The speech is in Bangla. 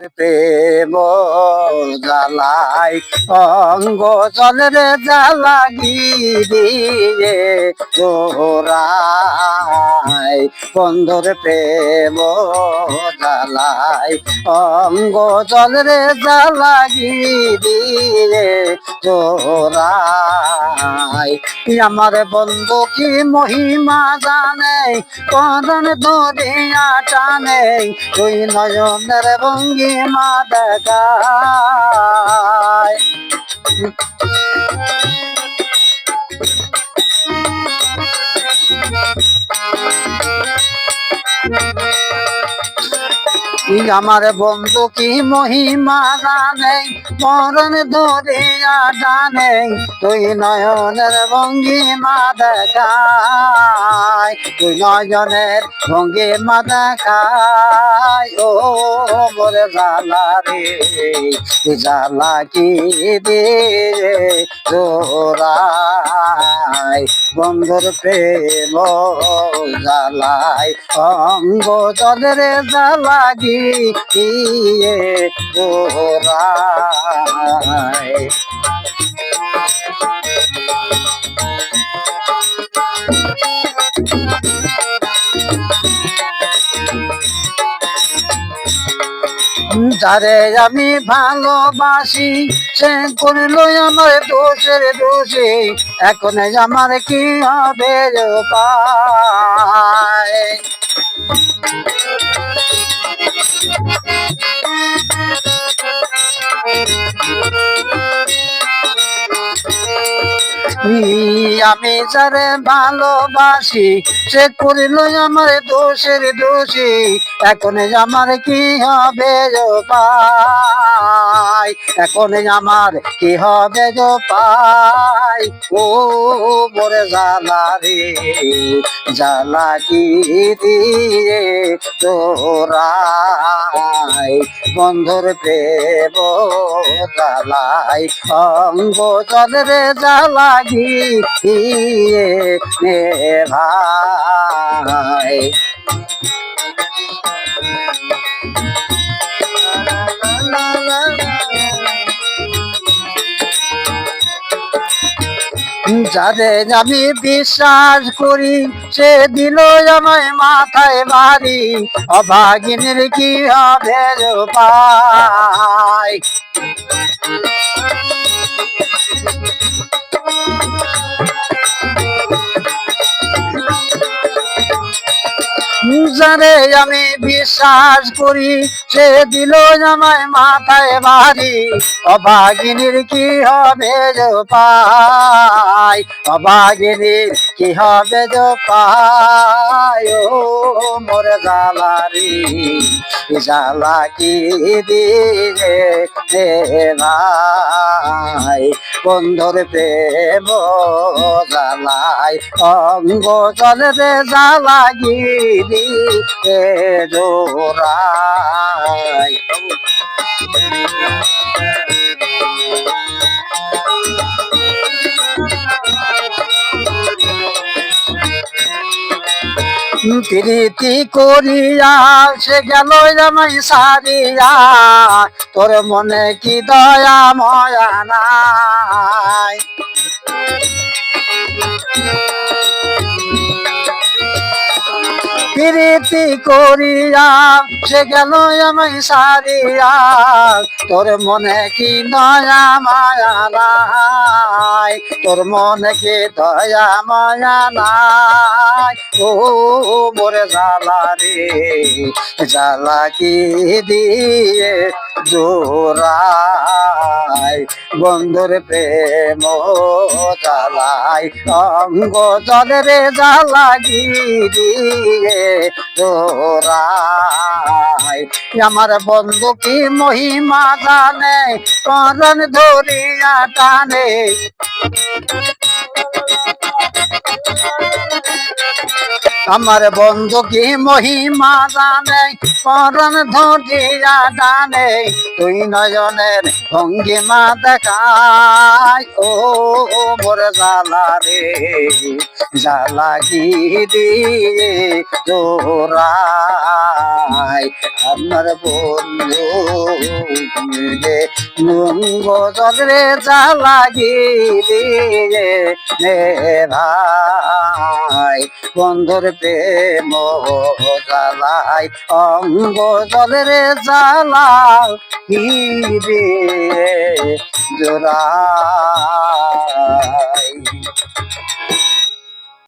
প্রেম জ্বালাই অঙ্গ চলে জ্বালা গিরিয়ে তোরাই বন্ধুর প্রেম জ্বালাই অঙ্গ চলে জ্বালা গিরিয়ে তোরাই আমার বন্ধু কি মহিমা জানে করণ দরিয়া টানে তুই নয়নের ভঙ্গিমা দেখায়। তুই আমার বন্ধু, কি মহিমা জানে? মরণ ধরিয়া জানে তুই নয়নের ভঙ্গিমা দেখায়। তুই নয়নের ভঙ্গিমা দেখায়। ও মোরে জালা রে জালা কি দে তোরাই বন্ধুর প্রেম জালাই অঙ্গ চলের জালাগি ইয়ে যারে আমি ভালোবাসি সে করিল আমার দোষের দোষে। এখন আমার কি হবে পায় আমি যারে ভালোবাসি সে করিল আমার দোষের দোষী। এখন আমার কি হবে গো পাই এখন আমার কি হবে গো পাই? ও মোরে জালা রে জালা কি দিয়ে তোরাই? বন্ধুর প্রেম জালাই অঙ্গ চলে জ্বালা গিয়ে ভাই? যাদের আমি বিশ্বাস করি সে দিল আমায় মাথায় বাড়ি অভাগিনীর কি হবে পায় যারে আমি বিশ্বাস করি, সে দিল আমায় মাথায় বাড়ি। অভাগিনীর কি হবে যে পাই অভাগিনীর কি হবে যে পাই ও মোর জালারি। জালা কি দিয়ে নাই বন্ধুর প্রেম জালাই অঙ্গ চলে রে জালা গিরি এ জোড়াই। প্রীতি করিয়া সে গেল জামাই সারিয়া। তোর মনে কি দয়া ময়া নাই? প্রীতি করিয়া সে গেল আমায় সারিয়া। তোর মনে কি দয়া, মায়া নাই? তোর মনে কি দয়া, মায়া নাই? ও, মোরে জালা রে জালা কি দিয়ে জোরাই বন্ধুর প্রেম জালাই অঙ্গ রে জালা গিরিয়ে জোরাই আমার বন্ধু কি মহিমা জানে? করণ ধরিয়া টানে। আমার বন্ধু কি মহিমা জানে? পরন ধরিয়া টানে তুই নয়নের ভঙ্গিমা দেখায় ও মোর জালা রে জালা কি দিয়ে জোরাই আমার বন্ধু মিলে নুঙ্গ জলে জালা গিয়ে নে ভাই বন্ধুর প্রেম জ্বালাই অঙ্গ জলের জ্বালা কি রে? জোড়া